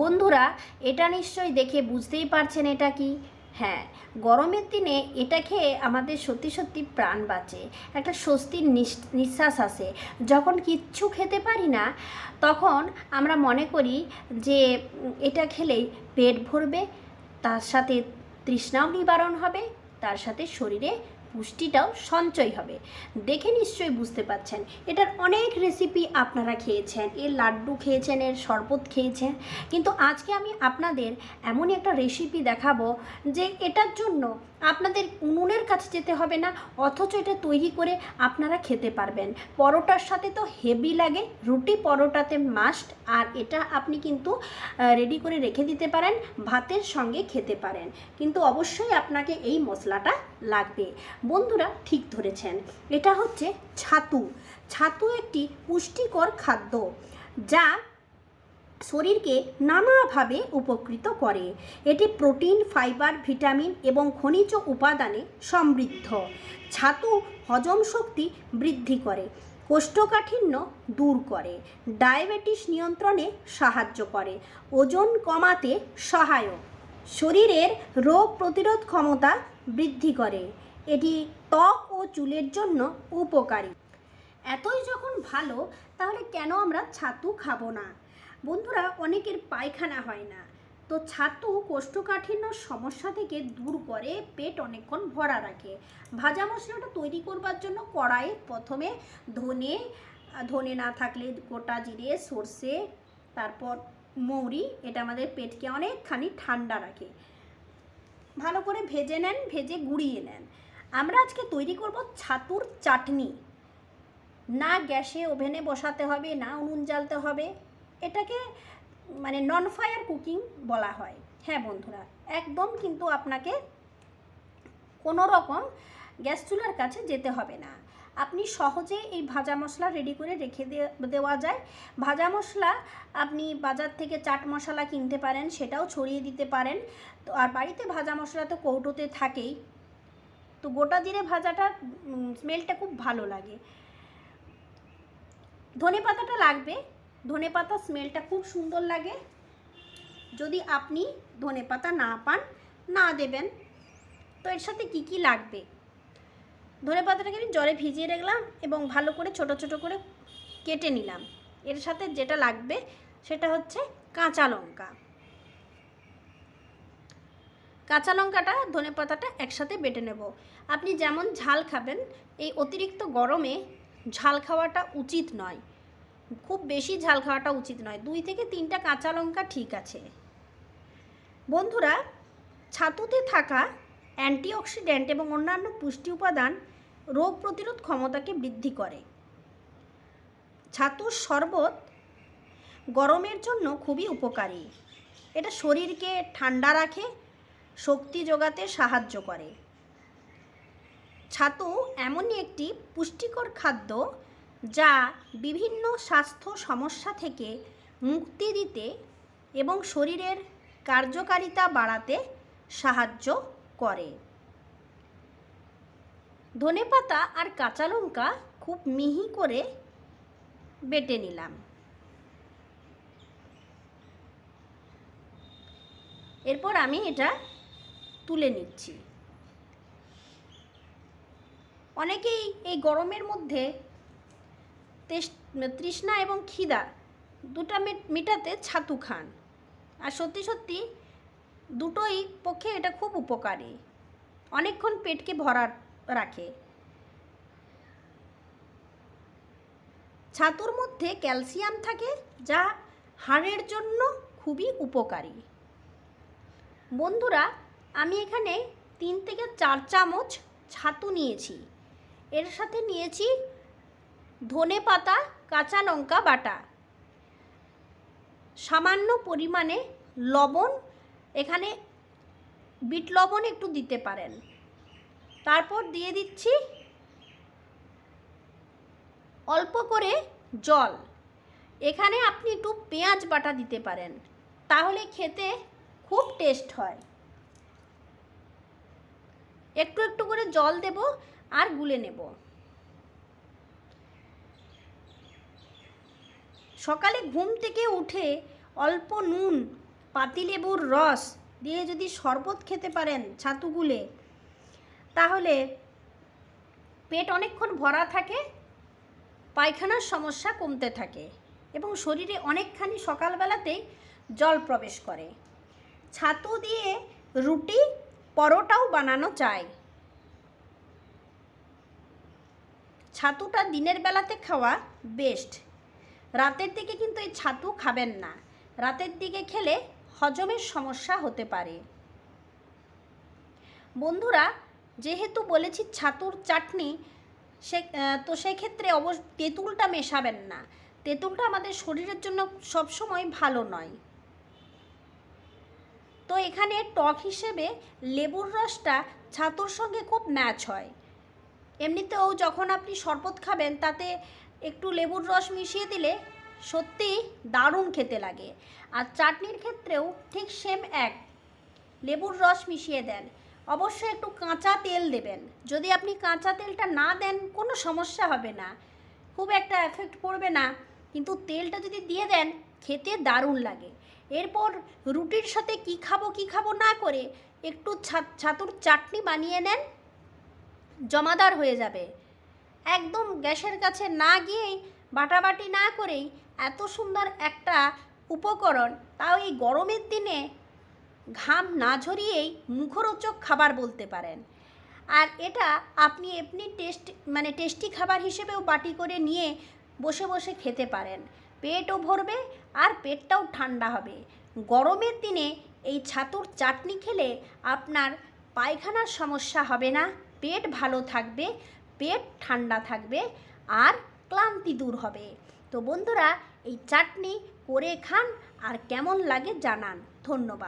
বন্ধুরা, এটা নিশ্চয়ই দেখে বুঝতেই পারছেন এটা কি? হ্যাঁ গরমের দিনে এটা খেয়ে আমাদের সত্যি সত্যি প্রাণ বাঁচে। একটা স্বস্তির নিঃশ্বাস আসে। যখন কিচ্ছু খেতে পারি না, তখন আমরা মনে করি যে এটা খেলেই পেট ভরবে, তার সাথে তৃষ্ণাও নিবারণ হবে, তার সাথে শরীরে পুষ্টিটাও সঞ্চয় হবে। দেখে নিশ্চয়ই বুঝতে পাচ্ছেন এটার অনেক রেসিপি আপনারা খেয়েছেন। এর লাড্ডু খেয়েছেন, এর শরবত খেয়েছেন। কিন্তু আজকে আমি আপনাদের এমনই একটা রেসিপি দেখাবো যে এটার জন্য আপনাদের উনুনের কাছে যেতে হবে না, অথচ এটা তৈরি করে আপনারা খেতে পারবেন। পরোটার সাথে তো হেভি লাগে, রুটি পরোটাতে মাস্ট আর এটা আপনি কিন্তু রেডি করে রেখে দিতে পারেন, ভাতের সঙ্গে খেতে পারেন। কিন্তু অবশ্যই আপনাকে এই মশলাটা লাগবে। বন্ধুরা ঠিক ধরেছেন, এটা হচ্ছে ছাতু। ছাতু একটি পুষ্টিকর খাদ্য, যা শরীরকে নানাভাবে উপকৃত করে। এটি প্রোটিন, ফাইবার, ভিটামিন এবং খনিজ উপাদানে সমৃদ্ধ। ছাতু হজম শক্তি বৃদ্ধি করে, কোষ্ঠকাঠিন্য দূর করে, ডায়াবেটিস নিয়ন্ত্রণে সাহায্য করে, ওজন কমাতে সহায়ক। শরীরের রোগ প্রতিরোধ ক্ষমতা বৃদ্ধি করে। এটি ত্বক ও চুলের জন্য উপকারী। এতই যখন ভালো, তাহলে কেন আমরা ছাতু খাব না? বন্ধুরা, অনেকের পায়খানা হয় না। তো ছাতু কোষ্ঠকাঠিন্য সমস্যা থেকে দূর করে পেট অনেকক্ষণ ভরা রাখে। ভাজা মশলাটা তৈরি করবার জন্য কড়াইয়ে প্রথমে ধনে ধনে না থাকলে গোটা জিরে, সর্ষে, তারপর মৌরি, এটা আমাদের পেটকে অনেকখানি ঠান্ডা রাখে। ভালো করে ভেজে নেন, ভেজে গুঁড়িয়ে নেন। আমরা আজকে তৈরি করব ছাতুর চাটনি। না গ্যাসে ওভেনে বসাতে হবে, না উনুন জ্বালতে হবে। এটাকে মানে নন ফায়ার কুকিং বলা হয়। হ্যাঁ বন্ধুরা, একদম কিন্তু আপনাকে কোনো রকম গ্যাস চুলার কাছে যেতে হবে না। আপনি সহজে এই ভাজা মশলা রেডি করে রেখে দেওয়া যায়। ভাজা মশলা আপনি বাজার থেকে চাট মশলা কিনতে পারেন, সেটাও ছড়িয়ে দিতে পারেন। তো আর বাড়িতে ভাজা মশলা তো কৌটোতে থাকেই। তো গোটা জিরে ভাজাটা স্মেলটা খুব ভালো লাগে। ধনে পাতাটা লাগবে ধনে পাতা স্মেলটা খুব সুন্দর লাগে। যদি আপনি ধনে পাতা না পান, না দেবেন। তো এর সাথে কি কি লাগবে? ধনে পাতাটাকে আমি জলে ভিজিয়ে রাখলাম এবং ভালো করে ছোট ছোট করে কেটে নিলাম। এর সাথে যেটা লাগবে সেটা হচ্ছে কাঁচা লঙ্কা। কাঁচা লঙ্কাটা, ধনে পাতাটা একসাথে বেটে নেব। আপনি যেমন ঝাল খাবেন, এই অতিরিক্ত গরমে ঝাল খাওয়াটা উচিত নয়। খুব বেশি ঝাল খাওয়াটা উচিত নয়। দুই থেকে তিনটা কাঁচা লঙ্কা ঠিক আছে। বন্ধুরা, ছাতুতে থাকা অ্যান্টিঅক্সিডেন্ট এবং অন্যান্য পুষ্টি উপাদান রোগ প্রতিরোধ ক্ষমতাকে বৃদ্ধি করে। ছাতুর শরবত গরমের জন্য খুবই উপকারী। এটা শরীরকে ঠান্ডা রাখে, শক্তি যোগাতে সাহায্য করে। ছাতু এমনই একটি পুষ্টিকর খাদ্য যা বিভিন্ন স্বাস্থ্য সমস্যা থেকে মুক্তি দিতে এবং শরীরের কার্যকারিতা বাড়াতে সাহায্য করে। ধনেপাতা আর কাঁচা লঙ্কা খুব মিহি করে বেটে নিলাম। এরপর আমি এটা তুলে নিচ্ছি। অনেকেই এই গরমের মধ্যে তৃষ্ণা এবং খিদা দুটা মেট- মেটাতে ছাতু খান। আর সত্যি সত্যি দুটোই পক্ষে এটা খুব উপকারী। অনেকক্ষণ পেটকে ভরা রাখে। ছাতুর মধ্যে ক্যালসিয়াম থাকে, যা হাড়ের জন্য খুবই উপকারী। বন্ধুরা, আমি এখানে তিন থেকে চার চামচ ছাতু নিয়েছি। এর সাথে নিয়েছি ধনে পাতা, কাঁচা লঙ্কা বাটা। সামান্য পরিমাণে লবণ, এখানে বিট লবণ একটু দিতে পারেন। তারপর দিয়ে দিচ্ছি অল্প করে জল। এখানে আপনি একটু পেঁয়াজ বাটা দিতে পারেন, তাহলে খেতে খুব টেস্ট হয়। একটু একটু করে জল দেব আর গুলে নেব। সকালে ঘুম থেকে উঠে অল্প নুন, পাতিলেবুর রস দিয়ে যদি শরবত খেতে পারেন ছাতু গুলে তাহলে পেট অনেকক্ষণ ভরা থাকে, পায়খানার সমস্যা কমতে থাকে এবং শরীরে অনেকখানি সকালবেলাতেই জল প্রবেশ করে। ছাতু দিয়ে রুটি, পরোটাও বানানো যায়। ছাতুটা দিনের বেলাতে খাওয়া বেস্ট রাতের দিকে কিন্তু এই ছাতু খাবেন না। রাতের দিকে খেলে হজমের সমস্যা হতে পারে। বন্ধুরা, যেহেতু বলেছি ছাতুর চাটনি, সে তো সেক্ষেত্রে অবশ্য তেঁতুলটা মেশাবেন না। তেঁতুলটা আমাদের শরীরের জন্য সবসময় ভালো নয়। তো এখানে টক হিসেবে লেবুর রসটা ছাতুর সঙ্গে খুব ম্যাচ হয়। এমনিতেও যখন আপনি শরবত খাবেন, তাতে একটু লেবুর রস মিশিয়ে দিলে সত্যি দারুণ খেতে লাগে। আর চাটনির ক্ষেত্রেও ঠিক সেম এক। লেবুর রস মিশিয়ে দেন। অবশ্যই একটু কাঁচা তেল দেবেন। যদি আপনি কাঁচা তেলটা না দেন, কোনো সমস্যা হবে না। খুব একটা এফেক্ট পড়বে না। কিন্তু তেলটা যদি দিয়ে দেন, খেতে দারুণ লাগে। এরপর রুটির সাথে কি খাব কি খাব না করে একটু ছাতুর চাটনি বানিয়ে নেন। জমাদার হয়ে যাবে। একদম গ্যাসের কাছে না গিয়েই, বাটাবাটি না করেই এত সুন্দর একটা উপকরণ, তাও এই গরমের দিনে ঘাম না ঝরিয়েই মুখরোচক খাবার বলতে পারেন। আর এটা আপনি এমনি টেস্ট মানে টেস্টি খাবার হিসেবেও বাটি করে নিয়ে বসে বসে খেতে পারেন। পেটও ভরবে আর পেটটাও ঠান্ডা হবে। গরমের দিনে এই ছাতুর চাটনি খেলে আপনার পায়খানার সমস্যা হবে না, পেট ভালো থাকবে পেট ঠান্ডা থাকবে আর ক্লান্তি দূর হবে। তো বন্ধুরা, এই চাটনি করে খান আর কেমন লাগে জানান। ধন্যবাদ।